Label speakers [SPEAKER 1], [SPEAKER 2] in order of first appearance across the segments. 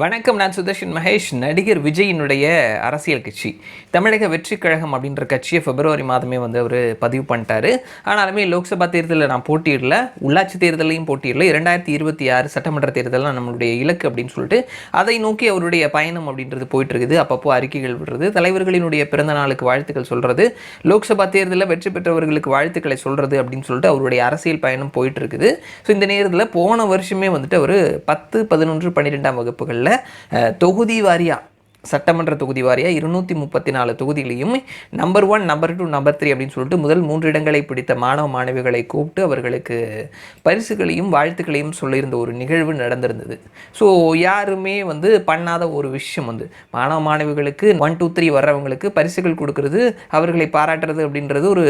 [SPEAKER 1] வணக்கம் நான் சுதர்ஷன் மகேஷ் நடிகர் விஜயினுடைய அரசியல் கட்சி. தமிழக வெற்றி கழகம் அப்படின்ற கட்சியை பிப்ரவரி மாதமே வந்து அவர் பதிவு பண்ணிட்டாரு. ஆனாலுமே லோக்சபா தேர்தலில் நான் போட்டியிடல உள்ளாட்சி தேர்தலையும் போட்டியிடல. இரண்டாயிரத்தி இருபத்தி ஆறு சட்டமன்ற தேர்தலாம் நம்மளுடைய இலக்கு அப்படின்னு சொல்லிட்டு அதை நோக்கி அவருடைய பயணம் அப்படின்றது போயிட்டு இருக்குது அப்பப்போ அறிக்கைகள் விடுறது தலைவர்களினுடைய பிறந்த நாளுக்கு வாழ்த்துக்கள் சொல்றது லோக்சபா தேர்தலில் வெற்றி பெற்றவர்களுக்கு வாழ்த்துக்களை சொல்றது அப்படின்னு சொல்லிட்டு அவருடைய அரசியல் பயணம் போயிட்டு இருக்குது ஸோ இந்த நேரத்தில் போன வருஷமே வந்துட்டு அவர் பத்து பதினொன்று பன்னிரெண்டாம் வகுப்புகளில் தொகுதி வாரியாக சட்டமன்ற தொகுதி வாரியாக இருநூற்றி முப்பத்தி நாலு தொகுதிகளையும் number one number two number three அப்படின்னு சொல்லிட்டு முதல் மூன்று இடங்களை பிடித்த மாணவ மாணவிகளை கூப்பிட்டு அவர்களுக்கு பரிசுகளையும் வாழ்த்துக்களையும் சொல்லியிருந்த ஒரு நிகழ்வு நடந்திருந்தது. ஸோ யாருமே வந்து பண்ணாத ஒரு விஷயம் வந்து மாணவ மாணவிகளுக்கு ஒன் டூ த்ரீ வர்றவங்களுக்கு பரிசுகள் கொடுக்கறது அவர்களை பாராட்டுறது அப்படின்றது ஒரு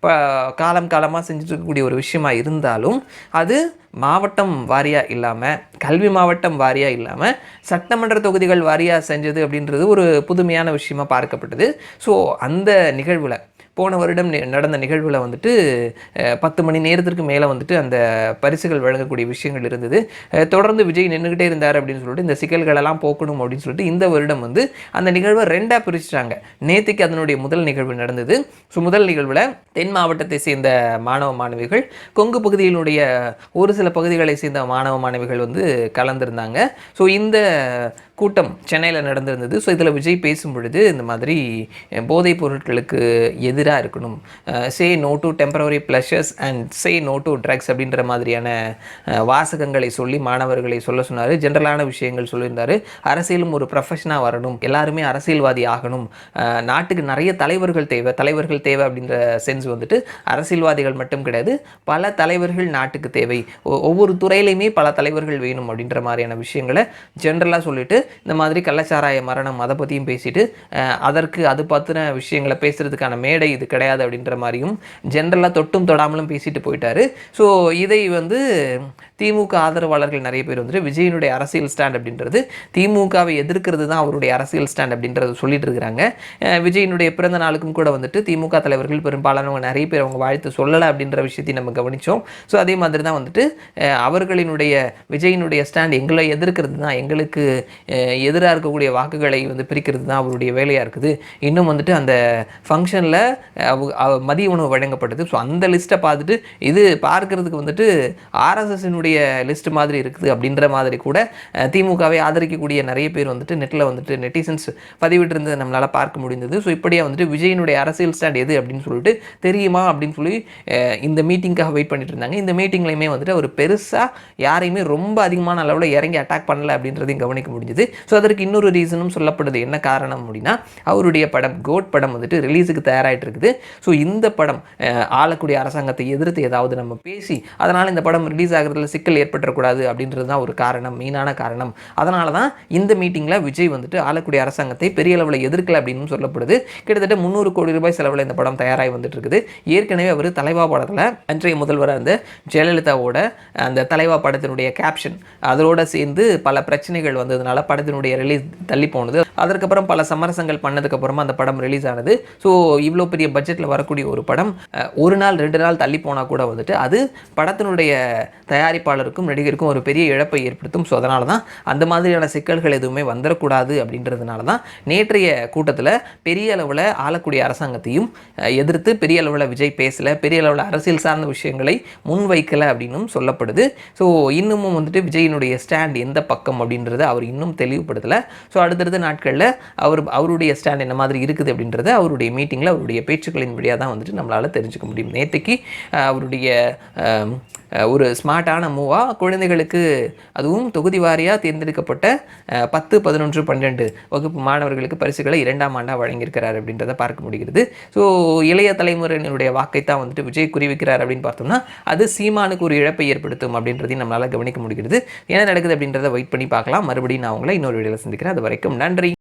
[SPEAKER 1] ப காலம் காலமாக செஞ்சுட்டு இருக்கக்கூடிய ஒரு விஷயமா இருந்தாலும் அது மாவட்டம் வாரியாக இல்லாமல் கல்வி மாவட்டம் வாரியாக இல்லாமல் சட்டமன்ற தொகுதிகள் வாரியாக செஞ்சது அப்படின்றது ஒரு புதுமையான விஷயமாக பார்க்கப்பட்டது. ஸோ அந்த நிகழ்வில் போன வருடம் நடந்த நிகழ்வில் வந்துட்டு பத்து மணி நேரத்திற்கு மேலே வந்துட்டு அந்த பரிசுகள் வழங்கக்கூடிய விஷயங்கள் இருந்தது. தொடர்ந்து விஜய் நின்றுக்கிட்டே இருந்தார் அப்படின்னு சொல்லிட்டு இந்த சிக்கல்களெல்லாம் போக்கணும் அப்படின்னு சொல்லிட்டு இந்த வருடம் வந்து அந்த நிகழ்வை ரெண்டாக பிரிச்சுட்டாங்க. நேற்றுக்கு அதனுடைய முதல் நிகழ்வு நடந்தது. ஸோ முதல் நிகழ்வில் தென் மாவட்டத்தை சேர்ந்த மாணவ மாணவிகள் கொங்கு பகுதியினுடைய ஒரு சில பகுதிகளை சேர்ந்த மாணவ மாணவிகள் வந்து கலந்திருந்தாங்க. ஸோ இந்த கூட்டம் சென்னையில் நடந்திருந்தது. ஸோ இதில் விஜய் பேசும் பொழுது இந்த மாதிரி போதைப் பொருட்களுக்கு எதிராக இருக்கணும். Say no to temporary pleasures and say no to drugs அப்படின்ற மாதிரியான வாசகங்களை சொல்லி மாணவர்களை சொல்ல சொன்னார். ஜென்ரலான விஷயங்கள் சொல்லியிருந்தார். அரசியலும் ஒரு ப்ரொஃபஷனாக வரணும். எல்லாருமே அரசியல்வாதி ஆகணும். நாட்டுக்கு நிறைய தலைவர்கள் தேவை. தலைவர்கள் தேவை அப்படின்ற சென்ஸ் வந்துட்டு அரசியல்வாதிகள் மட்டும் கிடையாது. பல தலைவர்கள் நாட்டுக்கு தேவை. ஒ- ஒவ்வொரு துறையிலையுமே பல தலைவர்கள் வேணும் அப்படின்ற மாதிரியான விஷயங்களை ஜென்ரலாக சொல்லிட்டு இந்த மாதிரி கள்ளச்சாராய மரணம் அதை பற்றியும் பேசிட்டு அதற்கு அது பற்றின விஷயங்களை பேசுகிறதுக்கான மேடை இது கிடையாது அப்படின்ற மாதிரியும் ஜென்ரலாக தொட்டும் தொடாமலும் பேசிட்டு போயிட்டாரு. ஸோ இதை வந்து திமுக ஆதரவாளர்கள் நிறைய பேர் வந்துட்டு விஜயனுடைய அரசியல் ஸ்டாண்ட் அப்படின்றது திமுகவை எதிர்க்கிறது தான் அவருடைய அரசியல் ஸ்டாண்ட் அப்படின்றது சொல்லிட்டு இருக்கிறாங்க. விஜயனுடைய பிறந்த நாளுக்கும் கூட வந்துட்டு திமுக தலைவர்கள் பெரும்பாலானவங்க நிறைய பேர் அவங்க வாழ்த்து சொல்லலை அப்படின்ற விஷயத்தையும் நம்ம கவனித்தோம் ஸோ அதே மாதிரி தான் வந்துட்டு அவர்களினுடைய விஜயனுடைய ஸ்டாண்ட் எங்களை எதிர்க்கிறது தான் எங்களுக்கு எதிராக இருக்கக்கூடிய வாக்குகளை வந்து பிரிக்கிறது தான் அவருடைய வேலையாக இருக்குது. இன்னும் வந்துட்டு அந்த ஃபங்க்ஷனில் மதிய உணவு வழங்கப்பட்டது ஸோ அந்த லிஸ்ட்டை பார்த்துட்டு இது பார்க்கறதுக்கு வந்துட்டு ஆர்எஸ்எஸ்னுடைய லிஸ்ட் மாதிரி இருக்குது அப்படின்ற மாதிரி கூட திமுகவை ஆதரிக்கக்கூடிய நிறைய பேர் வந்துட்டு நெட்டில் வந்துட்டு நெட்டிசன்ஸ் பதிவிட்டிருந்ததை நம்மளால் பார்க்க முடிந்தது. ஸோ இப்படியே வந்துட்டு விஜயனுடைய அரசியல் ஸ்டாண்ட் எது அப்படின்னு சொல்லிட்டு தெரியுமா அப்படின்னு சொல்லி இந்த மீட்டிங்காக வெயிட் பண்ணிட்டு இருந்தாங்க. இந்த மீட்டிங்லையுமே வந்துட்டு அவர் பெருசாக யாரையுமே ரொம்ப அதிகமான அளவில் இறங்கி அட்டாக் பண்ணல அப்படின்றதையும் கவனிக்க முடிஞ்சது. ஸோ அதற்கு இன்னொரு ரீசனும் சொல்லப்படுது. என்ன காரணம் அப்படின்னா அவருடைய படம் கோட் படம் வந்துட்டு ரிலீஸுக்கு தயாராகிட்டு இருக்குது ஸோ இந்த படம் ஆளக்கூடிய அரசாங்கத்தை எதிர்த்து ஏதாவது நம்ம பேசி அதனால் இந்த படம் ரிலீஸ் ஆகிறதுல சிக்கல் ஏற்பட்டுறக்கூடாது அப்படின்றது தான் ஒரு காரணம் மெயினான காரணம். அதனால தான் இந்த மீட்டிங்கில் விஜய் வந்துட்டு ஆளக்கூடிய அரசாங்கத்தை பெரிய அளவில் எதிர்க்கல அப்படின்னு சொல்லப்படுது. கிட்டத்தட்ட முந்நூறு கோடி ரூபாய் செலவில் இந்த படம் தயாராகி வந்துட்டு இருக்குது ஏற்கனவே அவர் தலைவா படத்தில் அன்றைய முதல்வராக இருந்த ஜெயலலிதாவோட அந்த தலைவா படத்தினுடைய கேப்ஷன் அதோடு சேர்ந்து பல பிரச்சனைகள் வந்ததுனால படத்தினுடைய ரிலீஸ் தள்ளி போனது. அதற்கப்புறம் பல சமரசங்கள் பண்ணதுக்கப்புறமா அந்த படம் ரிலீஸ் ஆனது. ஸோ இவ்வளோ பெரிய பட்ஜெட்டில் வரக்கூடிய ஒரு படம் ஒரு நாள் ரெண்டு நாள் தள்ளி போனால் கூட வந்துட்டு அது படத்தினுடைய தயாரிப்பாளருக்கும் நடிகருக்கும் ஒரு பெரிய இழப்பை ஏற்படுத்தும். ஸோ அதனால தான் அந்த மாதிரியான சிக்கல்கள் எதுவுமே வந்துடக்கூடாது அப்படின்றதுனால தான் நேற்றைய கூட்டத்தில் பெரிய அளவில் ஆளக்கூடிய அரசாங்கத்தையும் எதிர்த்து பெரிய அளவில் விஜய் பேசலை பெரிய அளவில் அரசியல் சார்ந்த விஷயங்களை முன்வைக்கலை அப்படின்னும் சொல்லப்படுது. ஸோ இன்னமும் வந்துட்டு விஜயினுடைய ஸ்டாண்ட் எந்த பக்கம் அப்படின்றது அவர் இன்னும் தெளிவுபடுத்தலை. ஸோ அடுத்தடுத்த நாட்களில் அவர் அவருடைய ஸ்டாண்ட் என்ன மாதிரி இருக்குது அப்படின்றத அவருடைய மீட்டிங்கில் அவருடைய பேச்சுக்களின் வழியாக தான் வந்துட்டு நம்மளால் தெரிஞ்சுக்க முடியும். நேற்றுக்கு அவருடைய ஒரு ஸ்மார்ட்டான மூவாக குழந்தைகளுக்கு அதுவும் தொகுதி வாரியாக தேர்ந்தெடுக்கப்பட்ட பத்து பதினொன்று பன்னெண்டு வகுப்பு மாணவர்களுக்கு பரிசுகளை இரண்டாம் ஆண்டாக வழங்கியிருக்கிறார் அப்படின்றத பார்க்க முடிகிறது. ஸோ இளைய தலைமுறையினுடைய வாக்கை தான் வந்துட்டு விஜய் குறிவிக்கிறார் அப்படின்னு பார்த்தோம்னா அது சீமானுக்கு ஒரு இழப்பை ஏற்படுத்தும் அப்படின்றதையும் நம்மளால் கவனிக்க முடிகிறது. என்ன நடக்குது அப்படின்றத வெயிட் பண்ணி பார்க்கலாம். மறுபடியும் நான் உங்களை இன்னொரு வீடியோவில் சந்திக்கிறேன். அது வரைக்கும் நன்றி.